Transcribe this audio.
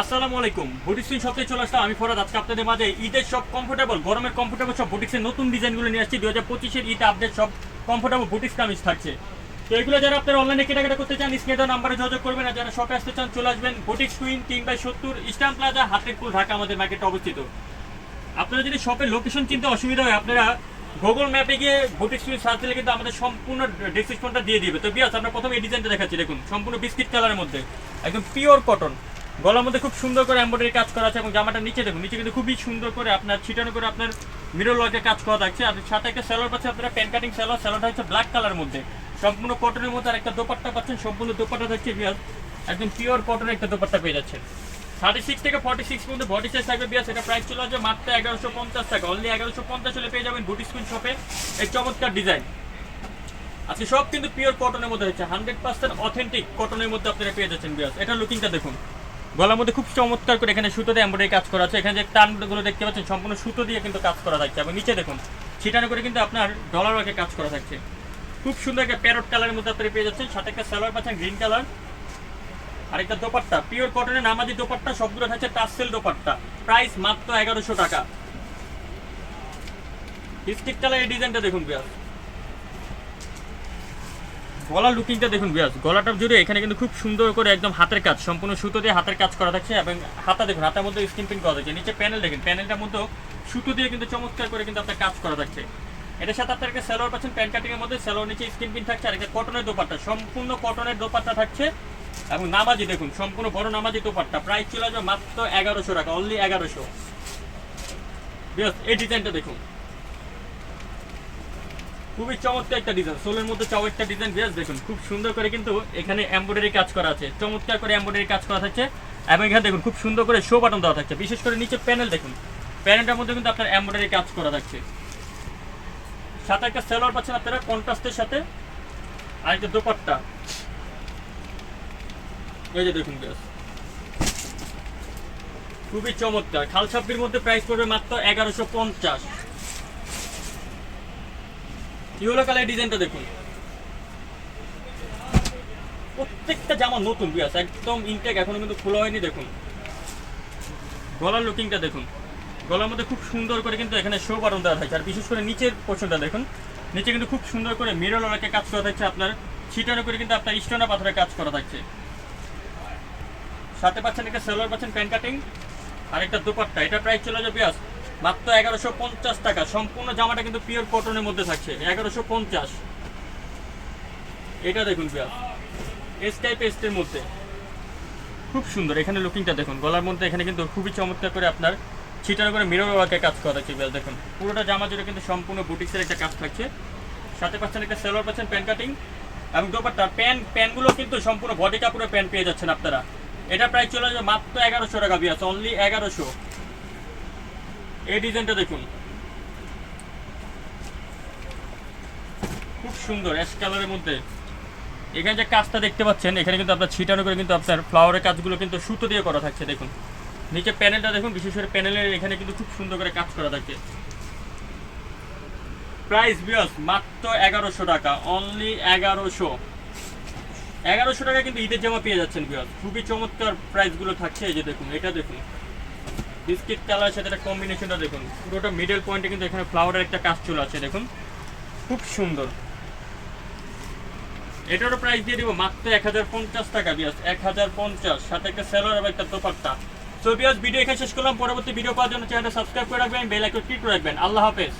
আসসালামু আলাইকুম। বুটিক্সিন শপে চলে আসলাম আমি ফরাদ, আজকে আপনাদের মাঝে ঈদের সব কমফোর্টেবল গরমের কমফোর্টেবল সব বুটিক্সের নতুন ডিজাইনগুলো নিয়ে আসছি। দু হাজার পঁচিশের ঈদ আপডেট সব কমফোর্টেবল বুটিক্স কামিজ থাকছে। তো এগুলো যারা আপনারা অনলাইনে কেনাকাটা করতে চান, স্ক্রিনে নাম্বারে যোগাযোগ করবেন। আর যারা শপে আসতে চান, চলে আসবেন বুটিক্স কুইন তিন বাই সত্তর ইস্টার্ন প্লাজা হাতেরপুল, ঢাকা, আমাদের মার্কেটে অবস্থিত। আপনারা যদি শপের লোকেশন চিনতে অসুবিধা হয়, আপনারা গুগল ম্যাপে গিয়ে বুটিক স্টুডিও সার্চ দিলে কিন্তু আমাদের সম্পূর্ণ ডেসক্রিপশনটা দিয়ে দিবে। তো বিয়াস আমরা প্রথমে এই ডিজাইনটা দেখাচ্ছি, দেখুন, সম্পূর্ণ বিস্কিট কালারের মধ্যে। একদম পিওর কটন গলার মধ্যে খুব সুন্দর করে এমব্রয়ডারি কাজ করা আছে এবং জামাটা নিচে দেখুন, নিচে কিন্তু খুবই সুন্দর করে আপনার ছিটানো করে আপনার মিরর লকে কাজ করা থাকছে। আর সাথে একটা স্যালোয়ার পাচ্ছে, আপনারা প্যান কাটিং স্যালোয়ার স্যালোয়ারটা হচ্ছে ব্ল্যাক কালারের মধ্যে। সম্পূর্ণ কটনের মধ্যে আর একটা দোপাট্টা পাচ্ছেন, সম্পূর্ণ দোপাট্টা থাকছে একদম পিওর কটনের একটা দোপাট্টা পেয়ে যাচ্ছেন। থার্টি সিক্স থেকে ফর্টি সিক্স পর্যন্ত বডি সাইজ থাকবে বিয়াস এটা প্রাইস চলে আসবে মাত্র এগারোশো পঞ্চাশ টাকা। অনলি এগারোশো পঞ্চাশ হলে পেয়ে যাবেন বুটি স্কুল শপে এই চমৎকার ডিজাইন আজকে সব কিন্তু পিওর কটনের মধ্যে হচ্ছে। হান্ড্রেড পার্সেন্ট অথেন্টিক কটনের মধ্যে আপনারা পেয়ে যাচ্ছেন বিয়াস এটা লুকিংটা দেখুন। গলার মধ্যে খুব চমৎকার করে এখানে সুতো দিয়ে কাজ করা আছে। এখানে যে টানগুলো দেখতে পাচ্ছেন, সম্পূর্ণ সুতো দিয়ে কিন্তু কাজ করা থাকছে। এবং নিচে দেখুন, ছিটানো করে কিন্তু আপনার ডলার ওয়ার্কে কাজ করা থাকছে। খুব সুন্দর একটা প্যারট কালারের মধ্যে আপনারা পেয়ে যাচ্ছেন। সাথে একটা সালোয়ার পাচ্ছেন গ্রিন কালার আরেকটা দোপাট্টা পিওর কটনের নামাজি দোপাট্টা, সবগুলো থাকছে টাসেল দোপাট্টা। প্রাইস মাত্র এগারোশো টাকা। স্টিক কালার এই ডিজাইনটা দেখুন, বিয়াস। গলার লুকিংটা দেখুন বিয়াস গলাটা জুড়ে এখানে কিন্তু খুব সুন্দর করে একদম হাতের কাজ, সম্পূর্ণ সুতো দিয়ে হাতের কাজ করা থাকছে এবং হাতা দেখুন, হাতের মধ্যে স্কিন প্রিন্ট করা নিচে প্যানেল দেখুন প্যানেলটার মধ্যে সুতো দিয়ে কিন্তু চমৎকার করে কিন্তু আপনার কাজ করা থাকছে। এটার সাথে আপনার স্যালোয়ার পাচ্ছেন, প্যান্ট কাটিং এর মধ্যে স্যালোয়ার নিচে স্কিন প্রিন্ট থাকছে, আর একটা কটনের দোপাট্টা, সম্পূর্ণ কটনের দোপাট্টা থাকছে। এবং নামাজি দেখুন, সম্পূর্ণ বড় নামাজি দোপাট্টা প্রাইস চলে আসবে মাত্র এগারোশো টাকা অনলি এগারোশো। বিয়াস এই ডিজাইনটা দেখুন। খুবই চমৎকার একটা ডিজাইন সোলের মধ্যে একটা ডিজাইন বেশ দেখুন, খুব সুন্দর করে কিন্তু এখানে এমব্রয়ডারি কাজ করা আছে। চমৎকার করে এমব্রয়ডারি কাজ করা থাকছে। এবং এখানে দেখুন, খুব সুন্দর করে শো বাটন দেওয়া থাকছে। বিশেষ করে নিচে প্যানেল দেখুন। প্যানেলটার মধ্যে কিন্তু আপনার এমব্রয়ডারি কাজ করা থাকছে। সাথে একটা সেলোয়ার পাচ্ছেন আপনারা, কন্ট্রাস্টের সাথে। আর একটা দোপাট্টা। এই যে দেখুন, বেশ। খুবই চমৎকার। খাল ছাব্বির মধ্যে প্রাইস পড়বে মাত্র এগারোশো পঞ্চাশ। ইউলো কালার ডিজাইনটা দেখুন। প্রত্যেকটা জামা নতুন, বিয়াস, একদম ইনটেক এখনও কিন্তু খোলা হয়নি, দেখুন। গলার লুকিংটা দেখুন। গলার মধ্যে খুব সুন্দর করে কিন্তু এখানে শো বাটন দেওয়া থাকছে। আর বিশেষ করে নিচের পোর্শনটা দেখুন। নিচে কিন্তু খুব সুন্দর করে মিরর লড়াকে কাজ করা থাকছে আপনার। ছিটানো করে কিন্তু আপনার স্টোনা পাথরে কাজ করা থাকছে। সাথে পাচ্ছেন একটা সেলোয়ার পাচ্ছেন প্যান্ট কাটিং। আর একটা দুপাট্টা। এটা প্রাইস চলে যাবে, বিয়াস মাত্র এগারোশো পঞ্চাশ টাকা। সম্পূর্ণ জামাটা কিন্তু পিওর কটনের মধ্যে থাকছে। এগারোশো পঞ্চাশ। এটা দেখুন বিয়াস এস টাইপ মধ্যে। খুব সুন্দর। এখানে লুকিংটা দেখুন। গলার মধ্যে এখানে কিন্তু খুবই চমৎকার করে আপনার ছিটার করে মিরর ওয়ার্কে কাজ করা থাকছে বিয়াস দেখুন। পুরোটা জামা জুড়ে কিন্তু সম্পূর্ণ বুটিক্সের একটা কাজ থাকছে। সাথে পাচ্ছেন একটা সেলোয়ার পাচ্ছেন প্যান্ট কাটিং এবং দোপাট্টা। প্যান্ট প্যান্টগুলো কিন্তু সম্পূর্ণ বডি কাপড়ের প্যান্ট পেয়ে যাচ্ছেন আপনারা। এটা প্রায় চলে যাবে মাত্র এগারোশো টাকা বিয়াস অনলি এগারোশো। এই ডিজাইনটা দেখুন। খুব সুন্দর, অ্যাশ কালারের মধ্যে। এখানে যে কাজটা দেখতে পাচ্ছেন, এখানে কিন্তু আপনার ছিটানো করে কিন্তু আপনার ফ্লাওয়ারের কাজগুলো কিন্তু সুতো দিয়ে করা থাকছে, দেখুন। নিচে প্যানেলটা দেখুন, বিশেষ করে প্যানেলের এখানে কিন্তু খুব সুন্দর করে কাজ করা থাকছে। প্রাইস বিয়াস মাত্র এগারোশো টাকা অনলি এগারোশো। এগারোশো টাকা কিন্তু ঈদের জামা পেয়ে যাচ্ছেন বিয়াস খুবই চমৎকার প্রাইসগুলো থাকছে, এই যে দেখুন, এটা দেখুন। বিস্কিট কালারের সাথে একটা কম্বিনেশনটা দেখুন। পুরোটা মিডল পয়েন্টে কিন্তু এখানে ফ্লাওয়ারের একটা কাজ চলে আছে দেখুন। খুব সুন্দর। এটারও প্রাইস দিয়ে দিব মাত্র এক হাজার পঞ্চাশ টাকা, বিয়াস। এক হাজার পঞ্চাশ, সাথে একটা সেলোয়ার এবং একটা দোপাট্টা। তো বিয়াস ভিডিও এখানে শেষ করলাম। পরবর্তী ভিডিও পাওয়ার জন্য চ্যানেলটা সাবস্ক্রাইব করে রাখবেন বেল আইকন ক্লিক করে রাখবেন। আল্লাহ হাফেজ।